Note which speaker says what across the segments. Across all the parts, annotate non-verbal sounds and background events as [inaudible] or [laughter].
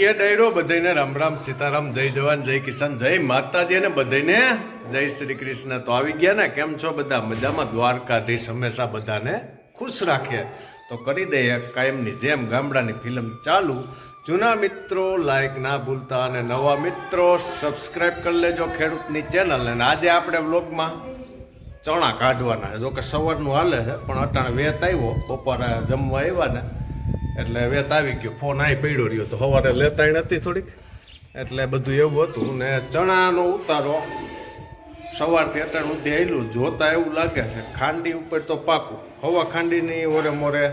Speaker 1: જય ડાયરો બધાને રામ રામ, સીતારામ, જય જવાન, જય કિસાન, જય માતાજી અને બધાને જય શ્રી કૃષ્ણ. તો આવી ગયા ને, કેમ છો બધા? મજામાં? દ્વારકાધીશ હંમેશા બધાને ખુશ રાખે. તો કરી દઈએ કાયમની જેમ ગામડાની ફિલ્મ ચાલુ. જૂના મિત્રો લાઈક ના ભૂલતા અને નવા મિત્રો સબસ્ક્રાઈબ કરી લેજો ખેડૂતની ચેનલ અને આજે આપણે વ્લોગમાં ચણા કાઢવાના જો કે સવારનું હાલે છે, પણ અટાણે વેત આવ્યો. બપોરે જમવા આવ્યા ને એટલે વેત આવી ગયો. ફોન આવી પડ્યો રહ્યો તો સવારે લેતાઈ નથી થોડીક. એટલે બધું એવું હતું ને ચણાનો ઉતારો સવારથી અત્યારે સુધી આવેલું જોતા એવું લાગે છે. ખાંડી ઉપર તો પાકું. હવા ખાંડીની ઓરે મોરે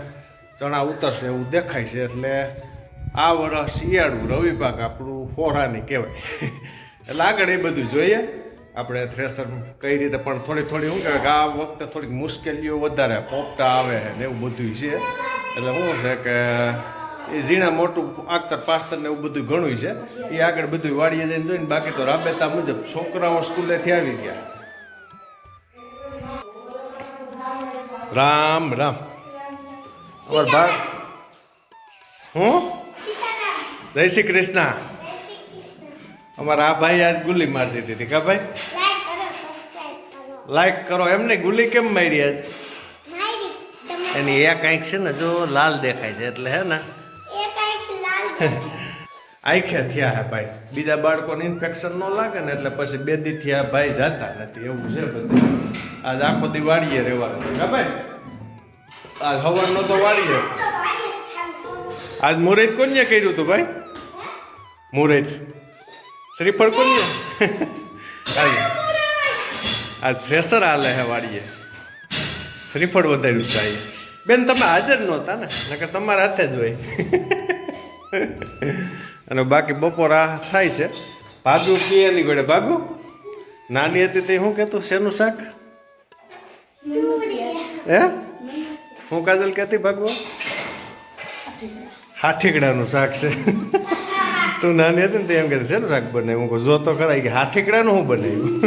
Speaker 1: ચણા ઉતરશે એવું દેખાય છે. એટલે આ વર્ષ શિયાળું, રવિ પાક આપણું ફોરાની કહેવાય. એટલે આગળ એ બધું જોઈએ. આપણે થ્રેસર કઈ રીતે, પણ થોડી થોડી શું કહેવાય કે આ વખતે થોડીક મુશ્કેલીઓ વધારે, પોપટા આવે ને એવું બધું છે. એટલે શું છે કે એ ઝીણા મોટું આખતર પાસ્તર ને એવું બધું ઘણું છે. એ આગળ બધું વાડીએ જઈને જોઈને બાકી તો રાબેતા મુજબ છોકરાઓ સ્કૂલેથી આવી ગયા. રામ રામ. અમાર ભાગ હું? જય શ્રી કૃષ્ણ. અમારા આ ભાઈ આજ ગુલ્લી મારતી હતી કા ભાઈ? લાઈક કરો એમને ગુલ્લી કેમ મારી આજ? એની એ કંઈક છે ને જો લાલ દેખાય છે એટલે હે ને? આંખે થયા હે ભાઈ. બીજા બાળકોને ઇન્ફેક્શન ન લાગે ને એટલે પછી બે દી થયા ભાઈ જાતા નથી. એવું છે બધું. આજ આખો દી વાળીએ રહેવાનું છે. ભાઈ? આજ હવારનો તો વાડીએ આજ મુરત કોને કર્યું હતું ભાઈ? મુરત શ્રીફળ કોને? આજ. આજ ફ્રેશર હાલે હે વાળીએ શ્રીફળ વધાર્યું છે. બેન, તમે હાજર નહોતા ને? નકર તમારા હાથે જ હોય. અને બાકી બપોર આ થાય છે. ભાગુ પીએ ની ગોળે ભાગુ? નાની હતી તે શું કહેતું? શેનું શાક? હે? હું કાજલ કહેતી ભાગવો? હાથીકડાનું શાક છે. તું નાની હતી ને તે એમ કહેતી, શેનું શાક બનાવ્યું? હું જો તો ખરા કે હાથીકડાનું હું બનાવ્યું?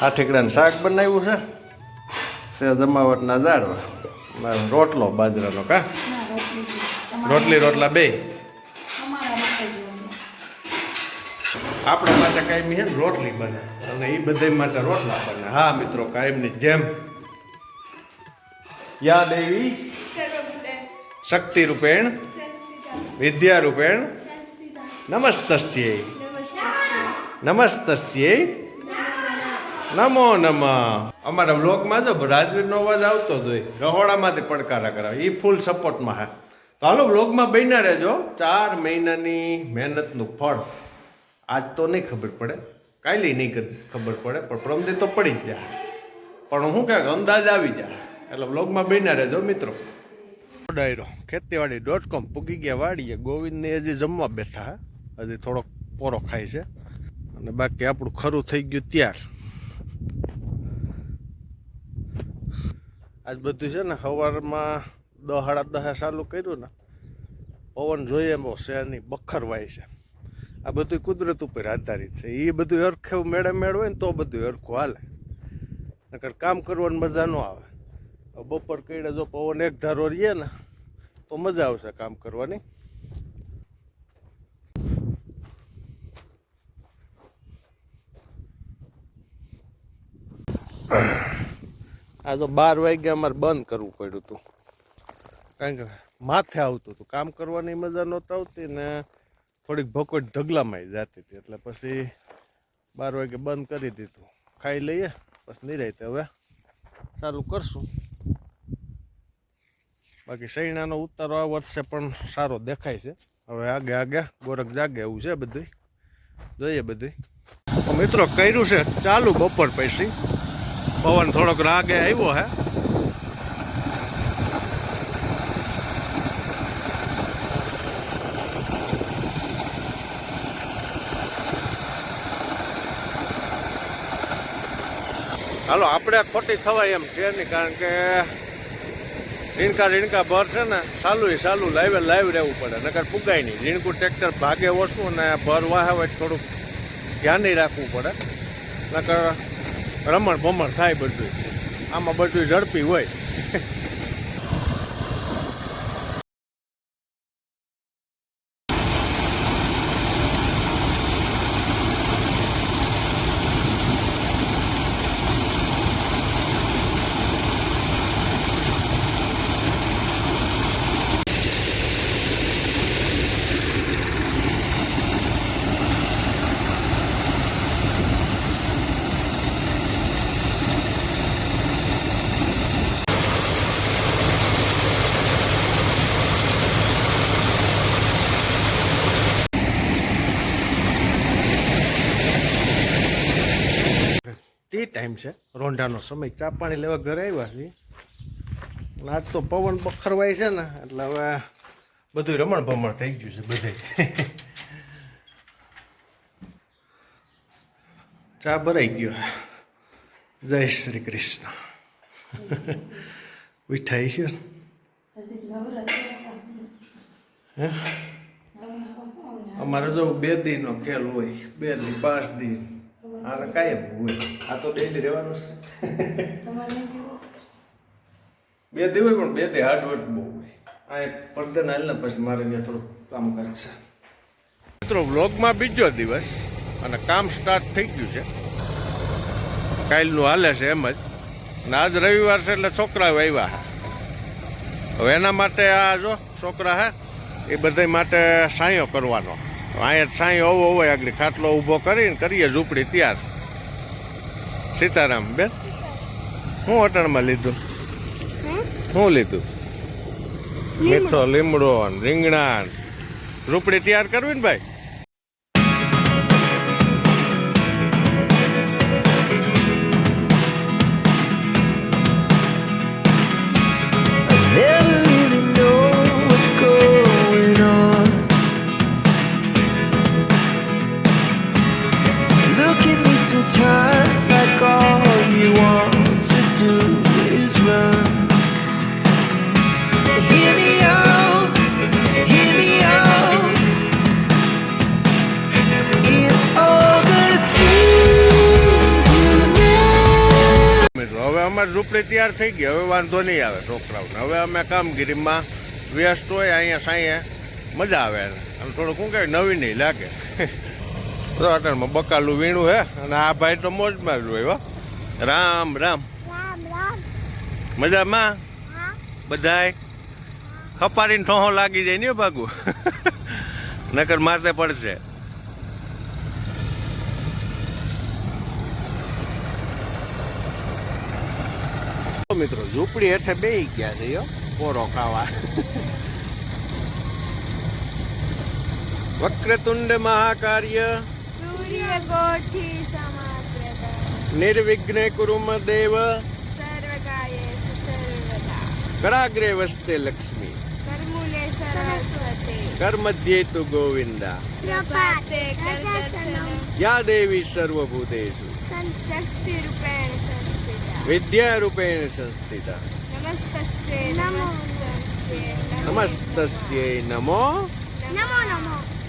Speaker 1: હાથીકડાનું શાક બનાવ્યું છે. જમાવટના ઝાડવા. રોટલો બાજરાનો કા? રોટલી રોટલા બે. આપણા માટે કાયમી છે રોટલી બને. અને એ બધા માટે રોટલા બને. હા, મિત્રો, કાયમની જેમ. યા દેવી શક્તિ રૂપેણ વિદ્યા રૂપેણ નમસ્તસ્યે. નમસ્તસ્યે. નમો નમ. અમારા બ્લોગમાં જો રાજવીરનો અવાજ આવતો જ હોય, રહોડામાંથી પડકારા કરાવે. એ ફૂલ સપોર્ટમાં હા. તો હાલો બ્લોગમાં બન્યા રહેજો. ચાર મહિનાની મહેનતનું ફળ. આજ તો નહીં ખબર પડે. કાલે નહીં ખબર પડે, પણ પ્રમદે તો પડી જ જાય. પણ હું કાંઈક અંદાજ આવી જાય. એટલે બ્લોગમાં બન્યા રહેજો, મિત્રો. ડાયરો, ખેતીવાડી ડોટ કોમ પૂગી ગયા વાડીએ. ગોવિંદને હજી જમવા બેઠા હજી થોડોક પોરો ખાય છે. અને બાકી આપણું ખરું થઈ ગયું ત્યાર. આજ બધું છે ને સવારમાં દહ, સાડા દહે ચાલુ કર્યું ને, પવન જોઈએ એમ શહેરની બખરવાય છે. આ બધું કુદરત ઉપર આધારિત છે. એ બધું હરખું મેળે મેળ હોય ને તો બધું હરખું હાલે. નકર કામ કરવાની મજા ન આવે. બપોર કઈડે જો પવન એક ધારો રહીએ ને, તો મજા આવશે કામ કરવાની. આ તો બાર વાગ્યા અમારે બંધ કરવું પડ્યું હતું. કારણ કે માથે આવતું હતું. કામ કરવાની મજા નહોતી આવતી ને થોડીક ભકોટ ઢગલામાં જતી હતી. એટલે પછી બાર વાગે બંધ કરી દીધું. ખાઈ લઈએ પછી નિરાયતે હવે. ચાલુ કરશું. બાકી સૈણાનો ઉતારો આ વર્ષે પણ સારો દેખાય છે. હવે આગે આગે, ગોરખ જાગે એવું છે બધું જોઈએ બધું મિત્રો કર્યું છે, ચાલુ બપોર પછી. પવન થોડોક રાગે આવ્યો હે. હાલો, આપણે ખોટી થવાય એમ છે નહીં, કારણ કે રીણકા રીણકા ભર છે ને સાલું લાઈવે લાઈવ લાઈવ રહેવું પડે. નકર ફૂગાય નહીં. રીણકું ટ્રેક્ટર ભાગે ઓછું ને ભર વાહે હોય થોડુંક ધ્યાન રાખવું પડે. નકર રમણ ભમણ થાય બધું. આમાં બધું ઝડપી હોય. એ ટાઈમ છે. રોંઢાનો સમય. ચા પાણી લેવા ઘરે આવ્યા છીએ. આજ તો પવન બખરવાય છે ને એટલે હવે બધું રમણ ભમણ થઈ ગયું છે બધે. [laughs] ચા ભરાઈ ગયો. જય શ્રી કૃષ્ણ. [laughs] વિઠાઈ છે હે? અમારે જો બે દીનો ખેલ હોય બે દી પાંચ દી આ કાંઈ હોય. આ તો ડેલી રહેવાનું છે. બે દે હોય પણ બે દી હાર્ડવર્ક બહુ હોય. આ એક પડદા હાલ ને પછી મારે ત્યાં થોડું કામકાજ છે. મિત્રો વ્લોગમાં બીજો દિવસ અને કામ સ્ટાર્ટ થઈ ગયું છે. કાલનું હાલે છે એમ જ. ને આજ રવિવાર છે એટલે છોકરાઓ આવ્યા હવે એના માટે આ જો છોકરા હે એ બધા માટે સાંયો કરવાનો. અહીંયા સાંયો હોવો હોય આગળ ખાટલો ઊભો કરીને કરીએ ઝૂંપડી તૈયાર. સીતારામ બેન? શું અટણમાં લીધું? શું લીધું? મીઠો લીમડો રીંગણા. રૂપડી તૈયાર કરવી ને ભાઈ? અમારી ઝૂંપડી તૈયાર થઈ ગઈ. હવે વાંધો નહીં આવે છોકરાઓને. હવે અમે કામગીરીમાં વ્યસ્ત હોય અહીંયા સાંઈએ મજા આવે. અને થોડુંક થોડું શું કહેવાય નવી નહીં લાગે. [laughs] તો બકાલું વીણું હે અને આ ભાઈ તો મોજમાં જ હોય હો. રામ રામ.
Speaker 2: રામ રામ.
Speaker 1: મજામાં? બધાય? ખપાડીને ઠોહો લાગી જાય ને ભાગુ. [laughs] નકર મારતે પડશે. મિત્રો ઝૂંપડી હેઠે બે ગયા છે યો પોરો ખાવા. વક્રતુંડ મહાકાર્ય. નિર્વિઘ્ને કુરુમ દેવ. કરાગ્રે વસ્તે લક્ષ્મી. કર્મધ્યે તુ ગોવિંદા. યા દેવી સર્વભૂતેષુ.
Speaker 2: શક્તિ રૂપેણ
Speaker 1: વિદ્યારૂપેણ સંસ્થિતા
Speaker 2: નમસ્તસ્તે નમો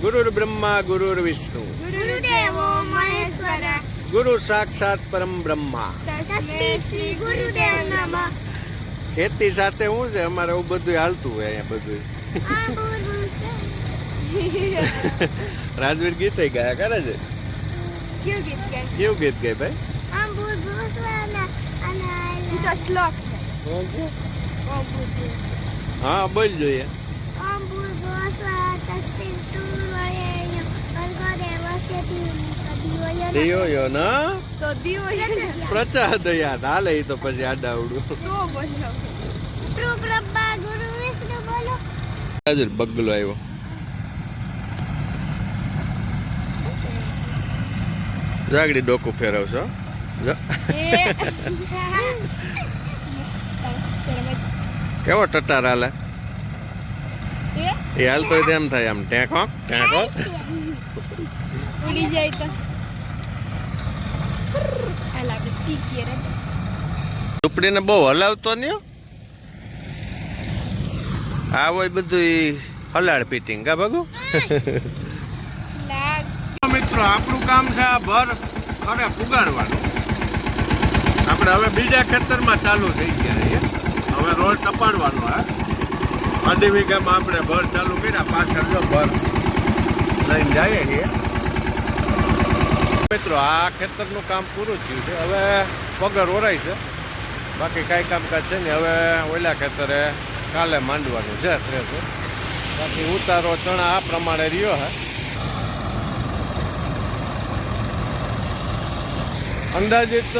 Speaker 1: ગુરુર બ્રહ્મા
Speaker 2: ગુરુદેવો મહેશ્વર
Speaker 1: ગુરુ સાક્ષાત પરમ બ્રહ્મા
Speaker 2: તસ્मै શ્રી ગુરુદેવ નમઃ
Speaker 1: ખેતી સાથે શું છે? અમારે એવું બધું હાલતું હોય અહીંયા બધું રાજવીર ગીત ગયા કરે છે? કેવું ગીત ગાય ભાઈ? હા બોલ જોઈએ.
Speaker 2: ધીમહિ
Speaker 1: દિયો યો ના.
Speaker 2: તો
Speaker 1: હાલે તો પછી આડાવડું.
Speaker 2: તો બોલો ધ્રુવ બ્રહ્મા ગુરુ વિષ્ણુ બોલો.
Speaker 1: રાજવીર બગલો આવ્યો. જાગડી ડોકું ફેરવશો? કેવો ટટાર હાલે? એ હોય તો એમ થાય આમ ટેકો ટેકો
Speaker 2: ઉડી જાય તો.
Speaker 1: ઝૂંપડીને બહુ હલાવતો નહીં આવો આ હોય બધું હલાડ પીટિંગ કા ભગુ? મિત્રો આપણું કામ છે આ ભર ખરે પુગાડવાનું. હવે બીજા ખેતરમાં ચાલુ થઈ ગયા છે. હવે રોડ ટપાડવાનો હા. અઢી વીઘામાં આપણે ભર ચાલુ કર્યા, પાછળ જો ભર લઈને જઈએ છીએ. મિત્રો, આ ખેતરનું કામ પૂરું થયું છે. હવે પગર ઓરાય છે. બાકી કાંઈ કામકાજ છે ને હવે ઓલા ખેતરે કાલે માંડવાનું છે બાકી ઉતારો ચણા આ પ્રમાણે રહ્યો, હે. અંદાજિત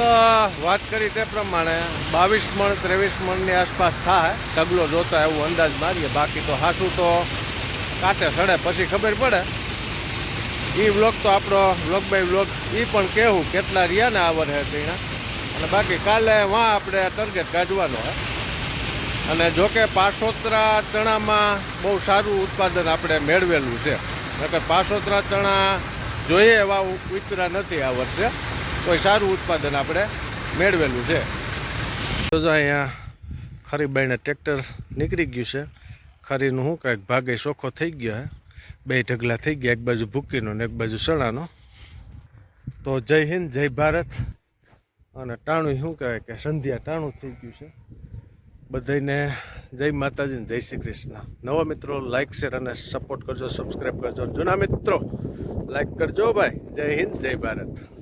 Speaker 1: વાત કરી તે પ્રમાણે બાવીસ મણ, ત્રેવીસ મણની આસપાસ થાય. ઢગલો જોતા એવું અંદાજ મારીએ. બાકી તો હાસું તો કાંટે સડે, પછી ખબર પડે. એ વ્લોગ તો આપણો વ્લોગ બાય વ્લોગ એ પણ કહેવું કેટલા રહ્યા ને આ વર્ષે તેના અને બાકી કાલે વાં આપણે ટાર્ગેટ કાઢવાનો હે. અને જોકે પાસોતરા ચણામાં બહુ સારું ઉત્પાદન આપણે મેળવેલું છે. નકર પાસોતરા ચણા જોઈએ એવા ઉતરા નથી આ વર્ષે. કોઈ સારું ઉત્પાદન આપણે મેળવેલું છે. તો જો અહીંયા ખરીબાઈને ટ્રેક્ટર નીકળી ગયું છે. ખરીનું શું કાંઈક ભાગે ચોખ્ખો થઈ ગયો હે. બે ઢગલા થઈ ગયા, એક બાજુ ભૂકીનો ને એક બાજુ સણાનો તો જય હિન્દ, જય ભારત. અને ટાણું શું કહેવાય કે સંધ્યા ટાણું થઈ ગયું છે. બધાને જય માતાજી જય શ્રી કૃષ્ણ. નવા મિત્રો લાઈક શેર અને સપોર્ટ કરજો સબસ્ક્રાઈબ કરજો. જૂના મિત્રો લાઈક કરજો ભાઈ. જય હિન્દ, જય ભારત.